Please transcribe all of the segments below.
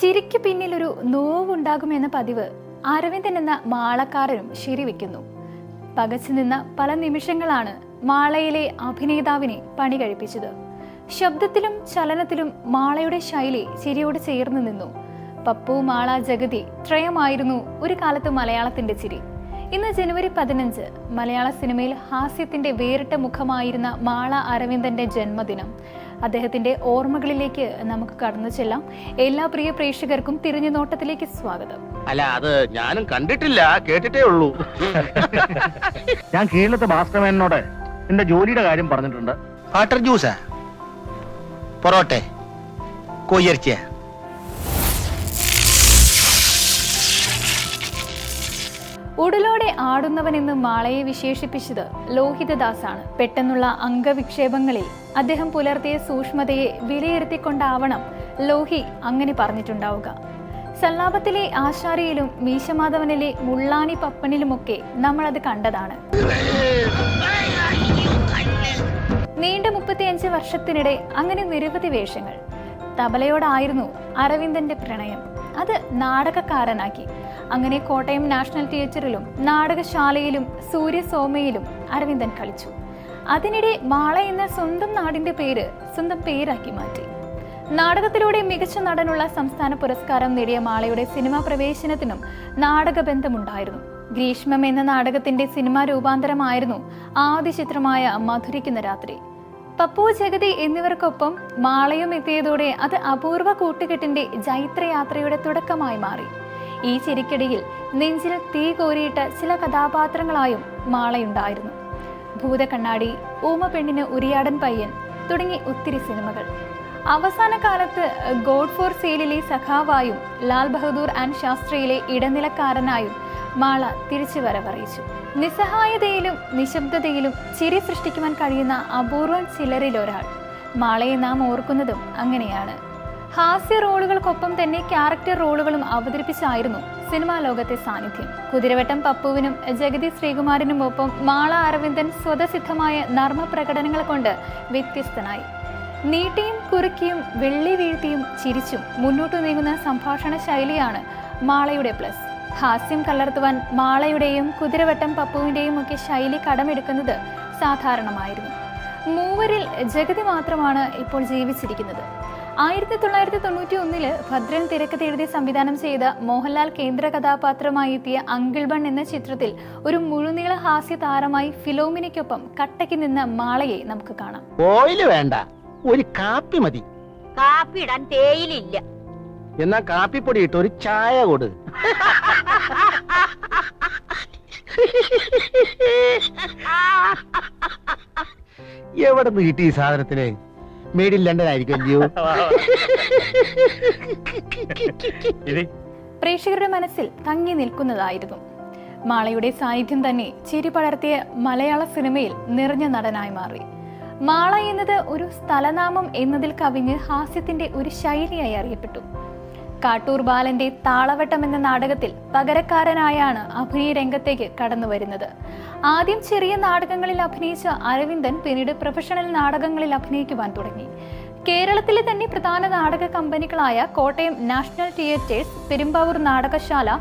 ചിരിക്ക് പിന്നിലൊരു നോവുണ്ടാകുമെന്ന പതിവ് അരവിന്ദൻ എന്ന മാളക്കാരനും ശരിവെക്കുന്നു പകച്ചു നിന്ന പല നിമിഷങ്ങളാണ് മാളയിലെ അഭിനേതാവിനെ പണി കഴിപ്പിച്ചത്. ശബ്ദത്തിലും ചലനത്തിലും മാളയുടെ ശൈലി ചിരിയോട് ചേർന്ന് നിന്നു. പപ്പു മാള ജഗതി ത്രയമായിരുന്നു ഒരു കാലത്ത് മലയാളത്തിന്റെ ചിരി. ഇന്ന് ജനുവരി പതിനഞ്ച് മലയാള സിനിമയിൽ ഹാസ്യത്തിന്റെ വേറിട്ട മുഖമായിരുന്ന മാള അരവിന്ദന്റെ ജന്മദിനം. അദ്ദേഹത്തിന്റെ ഓർമ്മകളിലേക്ക് നമുക്ക് കടന്നു ചെല്ലാം. എല്ലാ പ്രിയ പ്രേക്ഷകർക്കും തിരിഞ്ഞു നോട്ടത്തിലേക്ക് സ്വാഗതം. അല്ല അത് ഞാനും കണ്ടിട്ടില്ല കേട്ടിട്ടേ ഉള്ളൂ. ഞാൻ കേരളത്തെ മാസ്റ്റർമാനോട് എന്റെ ജോലിയുടെ കാര്യം പറഞ്ഞിട്ടുണ്ട്. വാട്ടർ ജ്യൂസാ? പൊറോട്ടെ? കോയിറച്ചിയ ഉടലോടെ ആടുന്നവനെന്ന് മാളയെ വിശേഷിപ്പിച്ചത് ലോഹിതദാസാണ്. പെട്ടെന്നുള്ള അംഗവിക്ഷേപങ്ങളിൽ അദ്ദേഹം പുലർത്തിയ സൂക്ഷ്മതയെ വിലയിരുത്തിക്കൊണ്ടാവണം ലോഹി അങ്ങനെ പറഞ്ഞിട്ടുണ്ടാവുക. സല്ലാപത്തിലെ ആശാരിയിലും മീശമാധവനിലെ മുള്ളാനി പപ്പനിലുമൊക്കെ അത് കണ്ടതാണ്. നീണ്ട മുപ്പത്തിയഞ്ച് വർഷത്തിനിടെ അങ്ങനെ നിരവധി വേഷങ്ങൾ. തബലയോടായിരുന്നു അരവിന്ദന്റെ പ്രണയം. അത് നാടകക്കാരനാക്കി. അങ്ങനെ കോട്ടയം നാഷണൽ തിയേറ്ററിലും നാടകശാലയിലും സൂര്യസോമയിലും അരവിന്ദൻ കളിച്ചു. അതിനിടെ മാള എന്ന സ്വന്തം നാടിന്റെ പേര് സ്വന്തം പേരാക്കി മാറ്റി. നാടകത്തിലൂടെ മികച്ച നടനുള്ള സംസ്ഥാന പുരസ്കാരം നേടിയ മാളയുടെ സിനിമാ പ്രവേശനത്തിനും നാടകബന്ധമുണ്ടായിരുന്നു ഗ്രീഷ്മം എന്ന നാടകത്തിന്റെ സിനിമാ രൂപാന്തരമായിരുന്നു ആദ്യ ചിത്രമായ മധുരിക്കുന്ന രാത്രി. പപ്പു ജഗതി എന്നിവർക്കൊപ്പം മാളയും എത്തിയതോടെ അത് അപൂർവ കൂട്ടുകെട്ടിന്റെ ജൈത്രയാത്രയുടെ തുടക്കമായി മാറി. ഈ ചിരിക്കിടയിൽ നെഞ്ചിൽ തീ കോരിയിട്ട് ചില കഥാപാത്രങ്ങളായും മാളയുണ്ടായിരുന്നു. ഭൂതക്കണ്ണാടി ഊമ പെണ്ണിന് ഉരിയാടൻ പയ്യൻ തുടങ്ങി ഒത്തിരി സിനിമകൾ. അവസാന കാലത്ത് ഗോഡ് ഫോർ സെയിലിലെ സഖാവായും ലാൽ ബഹദൂർ ആൻഡ് ശാസ്ത്രിയിലെ ഇടനിലക്കാരനായും മാള തിരിച്ചു വരവറിയിച്ചു നിസ്സഹായതയിലും നിശബ്ദതയിലും ചിരി സൃഷ്ടിക്കുവാൻ കഴിയുന്ന അപൂർവം ചിലരിൽ ഒരാൾ മാളയെ നാം ഓർക്കുന്നതും അങ്ങനെയാണ്. ഹാസ്യ റോളുകൾക്കൊപ്പം തന്നെ ക്യാരക്ടർ റോളുകളും അവതരിപ്പിച്ചായിരുന്നു സിനിമാ ലോകത്തെ സാന്നിധ്യം. കുതിരവട്ടം പപ്പുവിനും ജഗതി ശ്രീകുമാറിനും ഒപ്പം മാള അരവിന്ദൻ സ്വതസിദ്ധമായ നർമ്മ പ്രകടനങ്ങൾ കൊണ്ട് വ്യത്യസ്തനായി. നീട്ടിയും കുറുക്കിയും വെള്ളി വീഴ്ത്തിയും ചിരിച്ചും മുന്നോട്ടു നീങ്ങുന്ന സംഭാഷണ ശൈലിയാണ് മാളയുടെ പ്ലസ്. ഹാസ്യം കലർത്തുവാൻ മാളയുടെയും കുതിരവട്ടം പപ്പുവിന്റെയും ഒക്കെ ശൈലി കടമെടുക്കുന്നത് സാധാരണമായിരുന്നു. മൂവരിൽ ജഗതി മാത്രമാണ് ഇപ്പോൾ ജീവിച്ചിരിക്കുന്നത്. ആയിരത്തി തൊള്ളായിരത്തി തൊണ്ണൂറ്റി ഒന്നിൽ ഭദ്രൻ തിരക്കഥ എഴുതി സംവിധാനം ചെയ്ത മോഹൻലാൽ കേന്ദ്ര കഥാപാത്രമായി എത്തിയ അങ്കിൾ ബൺ എന്ന ചിത്രത്തിൽ ഒരു മുഴുനീള ഹാസ്യ താരമായി ഫിലോമിനയ്ക്കൊപ്പം കട്ടയ്ക്ക് നിന്ന മാളയെ നമുക്ക് കാണാം. ഓയിൽ വേണ്ട. ഒരു കാപ്പി മതി. കാപ്പി ഇടാൻ തേയിലില്ല എന്നാ കാപ്പിപ്പൊടി ഇട്ട് ഒരു ചായ കൊട്. എവിടെ നിന്ന് കിട്ടി ഈ സാധനത്തിന്? മെയ്ഡ് ഇൻ ലണ്ടൻ ആയിരിക്കും അല്ലയോ? പ്രേക്ഷകരുടെ മനസ്സിൽ തങ്ങി നിൽക്കുന്നതായിരുന്നു. മാളയുടെ സാന്നിധ്യം തന്നെ ചിരി പടർത്തിയ മലയാള സിനിമയിൽ നിറഞ്ഞ നടനായി മാറി. മാള എന്നത് ഒരു സ്ഥലനാമം എന്നതിൽ കവിഞ്ഞ് ഹാസ്യത്തിന്റെ ഒരു ശൈലിയായി അറിയപ്പെട്ടു. കാട്ടൂർ ബാലന്റെ താളവട്ടം എന്ന നാടകത്തിൽ പകരക്കാരനായാണ് അഭിനയ രംഗത്തേക്ക് കടന്നു വരുന്നത് ആദ്യം ചെറിയ നാടകങ്ങളിൽ അഭിനയിച്ച അരവിന്ദൻ പിന്നീട് പ്രൊഫഷണൽ നാടകങ്ങളിൽ അഭിനയിക്കുവാൻ തുടങ്ങി. കേരളത്തിലെ തന്നെ പ്രധാന നാടക കമ്പനികളായ കോട്ടയം നാഷണൽ തിയേറ്റേഴ്സ് പെരുമ്പാവൂർ നാടകശാല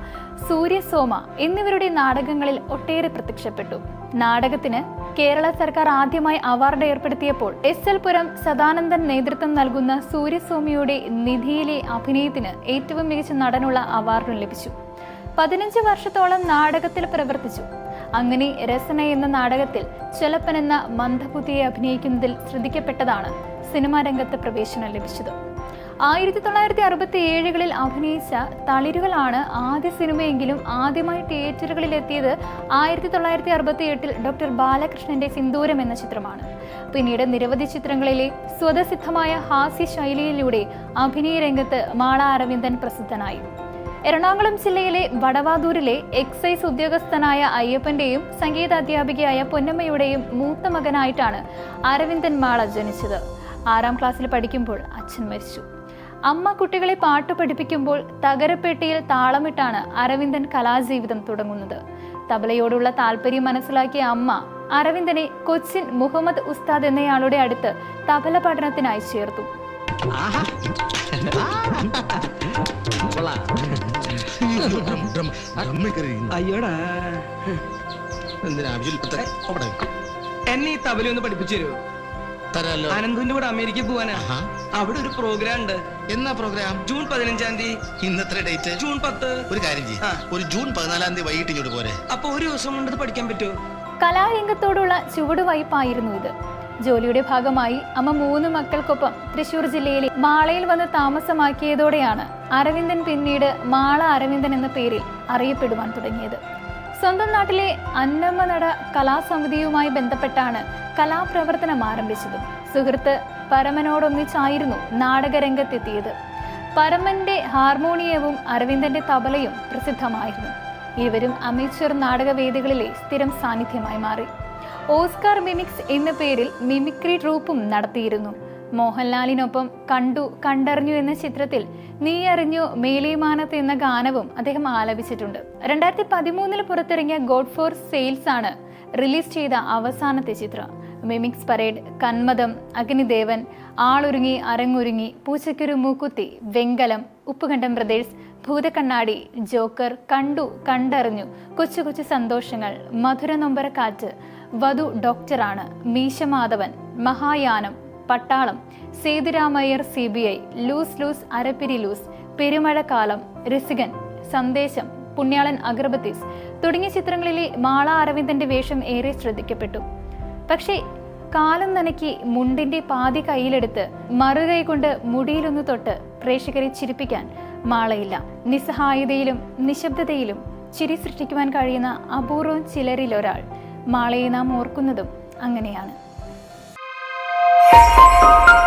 സൂര്യസോമ എന്നിവരുടെ നാടകങ്ങളിൽ ഒട്ടേറെ പ്രത്യക്ഷപ്പെട്ടു. നാടകത്തിന് കേരള സർക്കാർ ആദ്യമായി അവാർഡ് ഏർപ്പെടുത്തിയപ്പോൾ എസ് എൽ പുരം സദാനന്ദൻ നേതൃത്വം നൽകുന്ന സൂര്യസ്വാമിയുടെ നിധിയിലെ അഭിനയത്തിന് ഏറ്റവും മികച്ച നടനുള്ള അവാർഡും ലഭിച്ചു. പതിനഞ്ച് വർഷത്തോളം നാടകത്തിൽ പ്രവർത്തിച്ചു. അങ്ങനെ രസന എന്ന നാടകത്തിൽ ചെലപ്പൻ എന്ന മന്ദബുദ്ധിയെ അഭിനയിക്കുന്നതിൽ ശ്രദ്ധിക്കപ്പെട്ടതാണ് സിനിമാ രംഗത്ത് പ്രവേശനം ലഭിച്ചത്. ആയിരത്തി തൊള്ളായിരത്തി അറുപത്തി ഏഴുകളിൽ അഭിനയിച്ച തളിരുകളാണ് ആദ്യ സിനിമയെങ്കിലും ആദ്യമായി തിയേറ്ററുകളിൽ എത്തിയത് ആയിരത്തി തൊള്ളായിരത്തി അറുപത്തി എട്ടിൽ ഡോക്ടർ ബാലകൃഷ്ണന്റെ സിന്ദൂരം എന്ന ചിത്രമാണ്. പിന്നീട് നിരവധി ചിത്രങ്ങളിലെ സ്വതസിദ്ധമായ ഹാസ്യ ശൈലിയിലൂടെ അഭിനയ രംഗത്ത് മാള അരവിന്ദൻ പ്രസിദ്ധനായി. എറണാകുളം ജില്ലയിലെ വടവാതൂരിലെ എക്സൈസ് ഉദ്യോഗസ്ഥനായ അയ്യപ്പന്റെയും സംഗീതാധ്യാപികയായ പൊന്നമ്മയുടെയും മൂത്ത മകനായിട്ടാണ് അരവിന്ദൻ മാള ജനിച്ചത്. ആറാം ക്ലാസ്സിൽ പഠിക്കുമ്പോൾ അച്ഛൻ മരിച്ചു. അമ്മ കുട്ടികളെ പാട്ട് പഠിപ്പിക്കുമ്പോൾ തകരപ്പെട്ടിയിൽ താളമിട്ടാണ് അരവിന്ദൻ കലാജീവിതം തുടങ്ങുന്നത്. തബലയോടുള്ള താല്പര്യം മനസ്സിലാക്കിയ അമ്മ അരവിന്ദനെ കൊച്ചിൻ മുഹമ്മദ് ഉസ്താദ് എന്നയാളുടെ അടുത്ത് തബല പഠനത്തിനായി ചേർത്തു. എന്നീ അയ്യോടാ എന്നെ ഈ തബല ഒന്ന് പഠിപ്പിച്ചു തരുമോ തരാലോ. അനന്തുവിന്റെ കൂടെ അമേരിക്ക പോവാനാ. ആഹാ. അവിടെ ഒരു പ്രോഗ്രാം ഉണ്ട്. എന്നാ പ്രോഗ്രാം ജൂൺ പതിനഞ്ചാം തീയതി. ഇന്നത്തെ ഡേറ്റ് ജൂൺ പത്ത്. ഒരു കാര്യം ചെയ്യ്. ആ. ഒരു ജൂൺ പതിനാലാം തീയതി വൈകിട്ട് ഇങ്ങോട്ട് പോരെ. അപ്പൊ ഒരു ദിവസം കൊണ്ട് ഇത് പഠിക്കാൻ പറ്റുമോ? കലാരംഗത്തോടുള്ള ചുവടുവയ്പായിരുന്നു ഇത്. ജോലിയുടെ ഭാഗമായി അമ്മ മൂന്ന് മക്കൾക്കൊപ്പം തൃശൂർ ജില്ലയിലെ മാളയിൽ വന്ന് താമസമാക്കിയതോടെയാണ് അരവിന്ദൻ പിന്നീട് മാള അരവിന്ദൻ എന്ന പേരിൽ അറിയപ്പെടുവാൻ തുടങ്ങിയത്. സ്വന്തം നാട്ടിലെ അന്നമ്മ നട കലാസമിതിയുമായി ബന്ധപ്പെട്ടാണ് കലാപ്രവർത്തനം ആരംഭിച്ചതും. സുഹൃത്ത് പരമനോടൊന്നിച്ചായിരുന്നു നാടകരംഗത്തെത്തിയത്. പരമന്റെ ഹാർമോണിയവും അരവിന്ദന്റെ തബലയും പ്രസിദ്ധമായിരുന്നു. ഇരുവരും അമേച്വർ നാടകവേദികളിലെ സ്ഥിരം സാന്നിധ്യമായി മാറി. ഓസ്കാർ മിമിക്സ് എന്ന പേരിൽ മിമിക്രി ട്രൂപ്പും നടത്തിയിരുന്നു. മോഹൻലാലിനൊപ്പം കണ്ടു കണ്ടറിഞ്ഞു എന്ന ചിത്രത്തിൽ നീ അറിഞ്ഞു മേലിമാനത്ത് എന്ന ഗാനവും അദ്ദേഹം ആലപിച്ചിട്ടുണ്ട്. രണ്ടായിരത്തി പതിമൂന്നിൽ പുറത്തിറങ്ങിയ ഗോഡ് ഫോർ സെയിൽസ് ആണ് റിലീസ് ചെയ്ത അവസാനത്തെ ചിത്രം. മിമിക്സ് പരേഡ് കന്മദം അഗ്നിദേവൻ ആളൊരുങ്ങി അരങ്ങൊരുങ്ങി പൂച്ചയ്ക്കൊരു മൂക്കുത്തി വെങ്കലം ഉപ്പുകണ്ടം ബ്രദേഴ്സ് ഭൂതക്കണ്ണാടി ജോക്കർ കണ്ടു കണ്ടറിഞ്ഞു. കൊച്ചു കൊച്ചു സന്തോഷങ്ങൾ മധുര നൊമ്പര കാറ്റ് വധു ഡോക്ടറാണ് Meesa Madhavan Mahayanam Pattalam Sethurama Iyer C B I loose loose Arappiri loose Perumazhakkalam Rasikan Sandesham Punyalan agarbattis തുടങ്ങിയ ചിത്രങ്ങളിലെ മാള അരവിന്ദന്റെ വേഷം ഏറെ ശ്രദ്ധിക്കപ്പെട്ടു. പക്ഷേ കാലം നനക്കി മുണ്ടിന്റെ പാതി കയ്യിലെടുത്ത് മറുകൈ കൊണ്ട് മുടിയിലൊന്നു തൊട്ട് പ്രേക്ഷകരെ ചിരിപ്പിക്കാൻ മാളയില്ല. നിസ്സഹായതയിലും നിശബ്ദതയിലും ചിരി സൃഷ്ടിക്കുവാൻ കഴിയുന്ന അപൂർവം ചിലരിലൊരാൾ മാളയെ നാം ഓർക്കുന്നതും അങ്ങനെയാണ്. Música